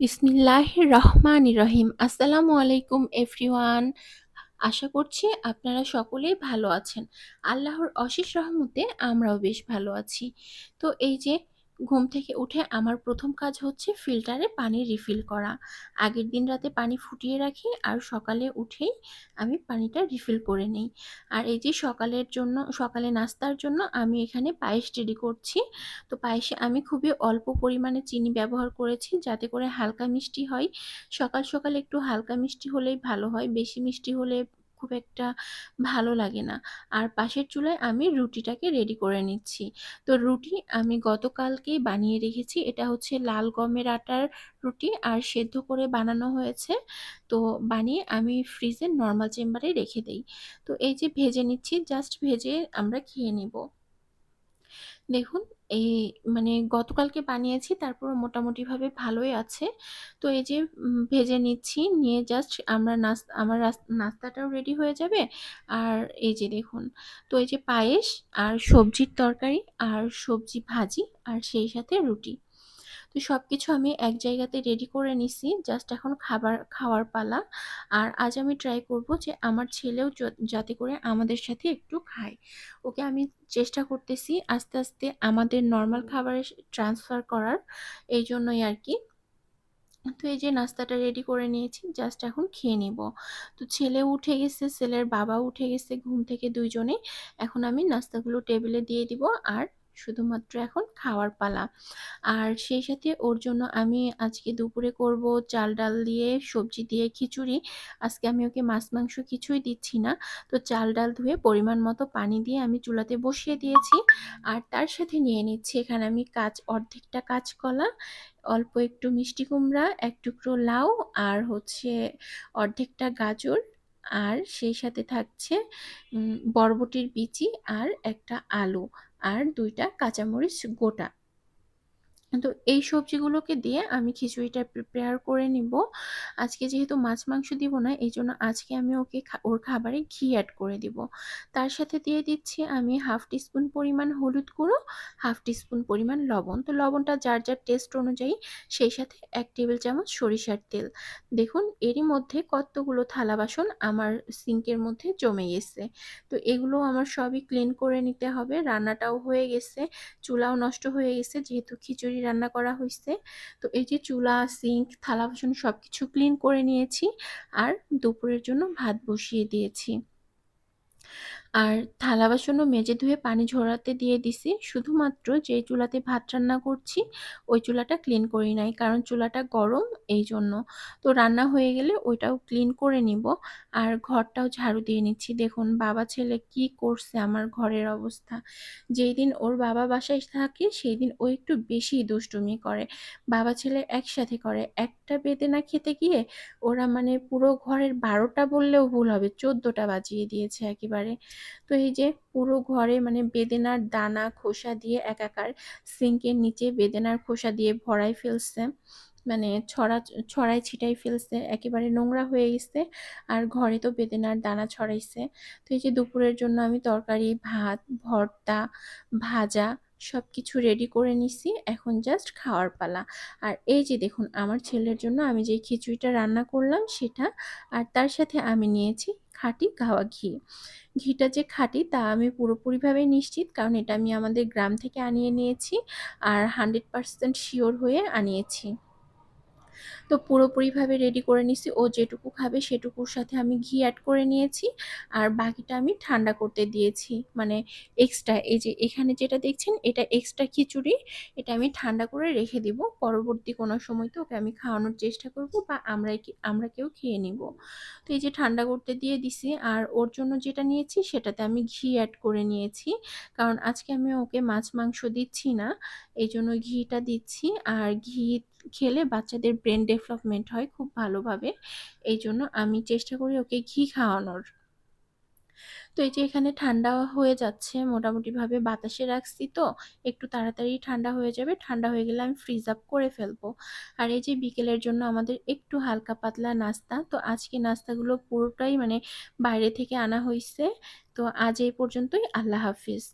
বিসমিল্লাহির রহমান রহিম। আসসালামু আলাইকুম এভরিওয়ান। আশা করছি আপনারা সকলেই ভালো আছেন। আল্লাহর অশেষ রহমতে আমরাও বেশ ভালো আছি। তো এই যে ঘুম থেকে উঠে আমার প্রথম কাজ হচ্ছে ফিল্টারে পানি রিফিল করা। আগের দিন রাতে পানি ফুটিয়ে রাখি আর সকালে উঠেই আমি পানিটা রিফিল করে নিই আর এই যে সকালের জন্য সকালে নাস্তার জন্য আমি এখানে পায়েস রেডি করছি। তো পায়েসে আমি খুবই অল্প পরিমাণে চিনি ব্যবহার করেছি যাতে করে হালকা মিষ্টি হয়। সকাল, সকাল একটু হালকা মিষ্টি হলেই ভালো হয়। বেশি মিষ্টি হলে খুব একটা ভালো লাগে না। আর পাশের চুলায় আমি রুটিটাকে রেডি করে নিচ্ছি। তো রুটি আমি গতকালকেই বানিয়ে রেখেছি। এটা হচ্ছে লাল গমের আটার রুটি আর সেদ্ধ করে বানানো হয়েছে। তো বানিয়ে আমি ফ্রিজে নর্মাল চেম্বারে রেখে দেই। তো এই যে ভেজে নিচ্ছি জাস্ট ভেজে আমরা খেয়ে নিব। দেখুন এই মানে গতকালকে বানিয়েছি তারপর মোটামুটিভাবে ভালোই আছে। তো এই যে ভেজে নিচ্ছি, নিয়ে জাস্ট আমরা নাস্তা, আমার নাস্তাটাও রেডি হয়ে যাবে। আর এই যে দেখুন, তো এই যে পায়েস আর সবজির তরকারি আর সবজি ভাজি আর সেই সাথে রুটি। তো সবকিছু আমি এক জায়গাতে রেডি করে নিছি। জাস্ট এখন খাবার খাওয়ার পালা। আর আজ আমি ট্রাই করব যে আমার ছেলেও যাতে করে আমাদের সাথে একটু খায়। ওকে আমি চেষ্টা করতেছি আস্তে, আস্তে আমাদের নর্মাল খাবারে ট্রান্সফার করার। এই জন্যই আর কি তো এই যে নাস্তাটা রেডি করে নিয়েছি। জাস্ট এখন খেয়ে নিব। তো ছেলে উঠে গেছে, ছেলের বাবা উঠে গেছে ঘুম থেকে দুইজনে এখন আমি নাস্তাগুলো টেবিলে দিয়ে দিব আর শুধুমাত্র এখন খাওয়ার পালা। আর সেই সাথে ওর জন্য আমি আজকে দুপুরে করব চাল ডাল দিয়ে সবজি দিয়ে খিচুড়ি। আজকে আমি ওকে মাছ মাংস কিছুই দিচ্ছি না। তো চাল ডাল ধুয়ে পরিমাণ মতো পানি দিয়ে আমি চুলাতে বসিয়ে দিয়েছি। আর তার সাথে নিয়ে নিচ্ছি এখানে আমি কাজ অর্ধেকটা কাঁচকলা, অল্প একটু মিষ্টি কুমড়া, এক টুকরো লাউ আর হচ্ছে অর্ধেকটা গাজর আর সেই সাথে থাকছে বরবটির বিচি আর একটা আলু আর দুইটা কাঁচামরিচ গোটা। তো এই সবজিগুলোকে দিয়ে আমি খিচুড়িটা প্রিপেয়ার করে নিব। আজকে যেহেতু মাছ মাংস দিব না এই জন্য আজকে আমি ওকে ওর খাবারে ঘি অ্যাড করে দিব। তার সাথে দিয়ে দিচ্ছি আমি হাফ টিস্পুন পরিমাণ হলুদ গুঁড়ো, হাফ টিস্পুন পরিমাণ লবণ। তো লবণটা যার, যার টেস্ট অনুযায়ী সেই সাথে ১ টেবিল চামচ সরিষার তেল। দেখুন এরই মধ্যে কতগুলো থালা বাসন আমার সিঙ্কের মধ্যে জমে গেছে। তো এগুলো আমার সবই ক্লিন করে নিতে হবে। রান্নাটাও হয়ে গেছে, চুলাও নষ্ট হয়ে গেছে যেহেতু খিচুড়ি রান্না করা হয়েছে তো এই যে চুলা, সিঙ্ক, থালা বাসন সব কিছু ক্লিন করে নিয়েছি। আর দুপুরের জন্য ভাত বসিয়ে দিয়েছি। আর থালা বাসনও মেজে ধুয়ে পানি ঝরাতে দিয়ে দিছি। শুধুমাত্র যেই চুলাতে ভাত রান্না করছি, ওই চুলাটা ক্লিন করি নাই। কারণ চুলাটা গরম এই জন্য তো রান্না হয়ে গেলে ওইটাও ক্লিন করে নিব। আর ঘরটাও ঝাড়ু দিয়ে নিচ্ছি। দেখুন, বাবা ছেলে কি করছে, আমার ঘরের অবস্থা। যেই দিন ওর বাবা বাসায় থাকে, সেই দিন ও একটু বেশিই দুষ্টুমি করে। বাবা ছেলে একসাথে করে। একটা বেদেনা খেতে গিয়ে ওরা মানে পুরো ঘরের বারোটা বললেও ভুল হবে, চোদ্দোটা বাজিয়ে দিয়েছে একেবারে। তো এই যে পুরো ঘরে মানে বেদেনার দানা খোসা দিয়ে একাকার। সিঙ্কের নিচে বেদেনার খোসা দিয়ে ভরাই ফেলছে। মানে ছড়া ছড়াই ছিটাই ফেলছে। একেবারে নোংরা হয়ে গেছে। আর ঘরে তো বেদেনার দানা ছড়াইছে। তো এই যে দুপুরের জন্য আমি তরকারি, ভাত, ভর্তা, ভাজা সবকিছু রেডি করে নিছি। এখন জাস্ট খাওয়ার পালা। আর এই যে দেখুন আমার ছেলের জন্য আমি যে খিচুড়িটা রান্না করলাম সেটা। আর তার সাথে আমি নিয়েছি খাঁটি গাওয়া ঘি। ঘিটা যে খাঁটি তা আমি পুরোপুরিভাবে নিশ্চিত, কারণ এটা আমি আমাদের গ্রাম থেকে আনিয়ে নিয়েছি। আর 100% শিওর হয়ে আনিয়েছি। তো পুরোপুরিভাবে রেডি করে নিছি। ও যেটুকু খাবে সেটুকুর সাথে আমি ঘি অ্যাড করে নিয়েছি। আর বাকিটা আমি ঠান্ডা করতে দিয়েছি। মানে এক্সট্রা এই যে এখানে যেটা দেখছেন এটা এক্সট্রা খিচুড়ি। এটা আমি ঠান্ডা করে রেখে দিব। পরবর্তী কোনো সময় তো ওকে আমি খাওয়ানোর চেষ্টা করব বা আমরাই আমরা কেউ খেয়ে নিব। তো এই যে ঠান্ডা করতে দিয়ে দিছি। আর ওর জন্য যেটা নিয়েছি সেটাতে আমি ঘি অ্যাড করে নিয়েছি। কারণ আজকে আমি ওকে মাছ মাংস দিচ্ছি না। এইজন্য ঘিটা দিচ্ছি। আর ঘি খেলে বাচ্চাদের ব্রেন ডেভেলপমেন্ট হয় খুব ভালোভাবে। এই জন্য আমি চেষ্টা করি ওকে ঘি খাওয়ানোর। তো এই যে এখানে ঠান্ডা হয়ে যাচ্ছে, মোটামুটিভাবে বাতাসে রাখছি তো, একটু তাড়াতাড়ি ঠান্ডা হয়ে যাবে। ঠান্ডা হয়ে গেলে আমি ফ্রিজ আপ করে ফেলব। আর এই যে বিকেলের জন্য আমাদের একটু হালকা পাতলা নাস্তা। তো আজকে নাস্তাগুলো পুরোটাই মানে বাইরে থেকে আনা হয়েছে তো আজ এই পর্যন্তই। আল্লাহ হাফিজ।